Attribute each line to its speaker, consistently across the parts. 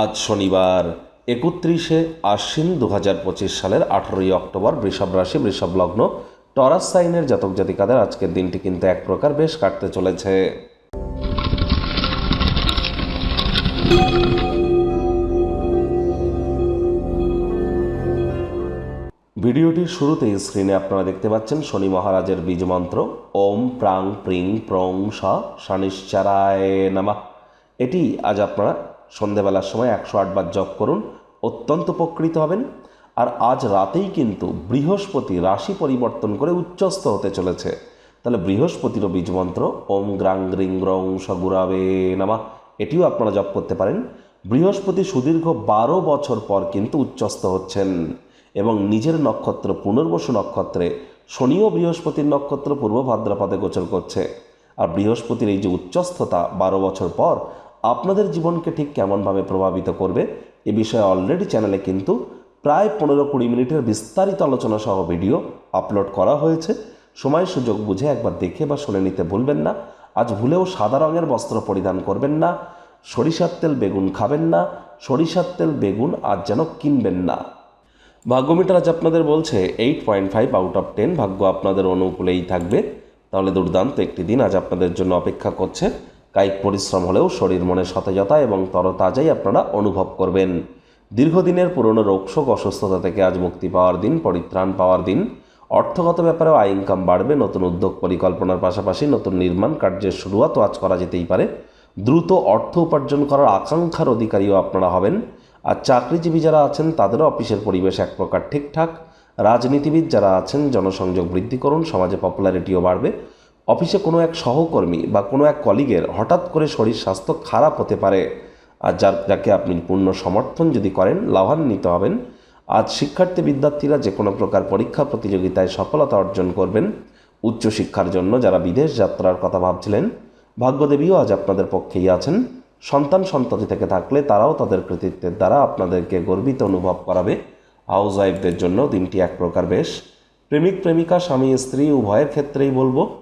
Speaker 1: আজ শনিবার, একত্রিশে আশ্বিন দু হাজার পঁচিশ সালের আঠারোই অক্টোবর, বৃষভ রাশি, বৃষভ লগ্ন, টরাস সাইনের জাতক জাতিকাদের আজকের দিনটি কিন্তু এক প্রকার বেশ কাটতে চলেছে। ভিডিওটির শুরুতেই স্ক্রিনে আপনারা দেখতে পাচ্ছেন শনি মহারাজের বীজ মন্ত্র, ওম প্রাং প্রিং প্রং স নামা। এটি আজ আপনারা সন্ধেবেলার সময় একশো আটবার জপ করুন, অত্যন্ত উপকৃত হবেন। আর আজ রাতেই কিন্তু বৃহস্পতি রাশি পরিবর্তন করে উচ্চস্থ হতে চলেছে। তাহলে বৃহস্পতিরও বীজ মন্ত্র, ওম গ্রাং গ্রিং গ্রং সগুরাবে নামা, এটিও আপনারা জপ করতে পারেন। বৃহস্পতি সুদীর্ঘ বারো বছর পর কিন্তু উচ্চস্থ হচ্ছেন এবং নিজের নক্ষত্র, পুনর্বসু নক্ষত্রে শনি ও বৃহস্পতির নক্ষত্র, পূর্ব ভাদ্রপদে গোচর করছে। আর বৃহস্পতির এই যে উচ্চস্থতা বারো বছর পর আপনাদের জীবনকে ঠিক কেমনভাবে প্রভাবিত করবে এ বিষয়ে অলরেডি চ্যানেলে কিন্তু প্রায় পনেরো কুড়ি মিনিটের বিস্তারিত আলোচনা সহ ভিডিও আপলোড করা হয়েছে। সময় সুযোগ বুঝে একবার দেখে বা শুনে নিতে ভুলবেন না। আজ ভুলেও সাদা রঙের বস্ত্র পরিধান করবেন না। সরিষার তেল বেগুন খাবেন না। সরিষার তেল বেগুন আজ যেন কিনবেন না। ভাগ্যমিটার আজ আপনাদের বলছে eight point five out of ten ভাগ্য আপনাদের অনুকূলেই থাকবে। তাহলে দুর্দান্ত একটি দিন আজ আপনাদের জন্য অপেক্ষা করছে। কায়িক পরিশ্রম হলেও শরীর মনে সতেজতা এবং তরতাজাই আপনারা অনুভব করবেন। দীর্ঘদিনের পুরনো রোগশোক অসুস্থতা থেকে আজ মুক্তি পাওয়ার দিন, পরিত্রাণ পাওয়ার দিন। অর্থগত ব্যাপারেও আয় ইনকাম বাড়বে, নতুন উদ্যোগ পরিকল্পনার পাশাপাশি নতুন নির্মাণ কার্যের শুরুয়াতও আজ করা যেতেই পারে। দ্রুত অর্থ উপার্জন করার আকাঙ্ক্ষার অধিকারীও আপনারা হবেন। আর চাকরিজীবী যারা আছেন, তাদেরও অফিসের পরিবেশ এক প্রকার ঠিকঠাক। রাজনীতিবিদ যারা আছেন, জনসংযোগ বৃদ্ধি করুন, সমাজে পপুলারিটিও বাড়বে। অফিসে কোনো এক সহকর্মী বা কোনো এক কলিগের হঠাৎ করে শরীর স্বাস্থ্য খারাপ হতে পারে। আর যার, যাকে আপনি পূর্ণ সমর্থন যদি করেন, লাভান্বিত হবেন। আজ শিক্ষার্থী বিদ্যার্থীরা যে কোনো প্রকার পরীক্ষা প্রতিযোগিতায় সফলতা অর্জন করবেন। উচ্চশিক্ষার জন্য যারা বিদেশ যাত্রার কথা ভাবছিলেন, ভাগ্যদেবীও আজ আপনাদের পক্ষেই আছেন। সন্তান সন্ততি থেকে থাকলে তারাও তাদের কৃতিত্বের দ্বারা আপনাদেরকে গর্বিত অনুভব করাবে। হাউস ওয়াইফদের জন্য দিনটি এক প্রকার বেশ। প্রেমিক, প্রেমিকা, স্বামী, স্ত্রী, উভয়ের ক্ষেত্রেই বলব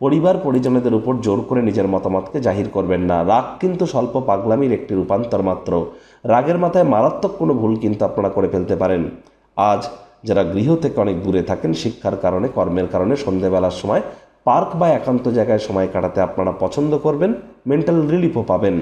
Speaker 1: পরিবার পরিজনদের উপর জোর করে নিজের মতামতকে জাহির করবেন না। রাগ কিন্তু স্বল্প পাগলামির একটি রূপান্তর মাত্র। রাগের মাথায় মারাত্মক কোনো ভুল কিন্তু আপনারা করে ফেলতে পারেন। আজ যারা গৃহ থেকে অনেক দূরে থাকেন, শিক্ষার কারণে, কর্মের কারণে সন্ধেবেলার সময় পার্ক বা একান্ত জায়গায় সময় কাটাতে আপনারা পছন্দ করবেন, মেন্টাল রিলিফও পাবেন।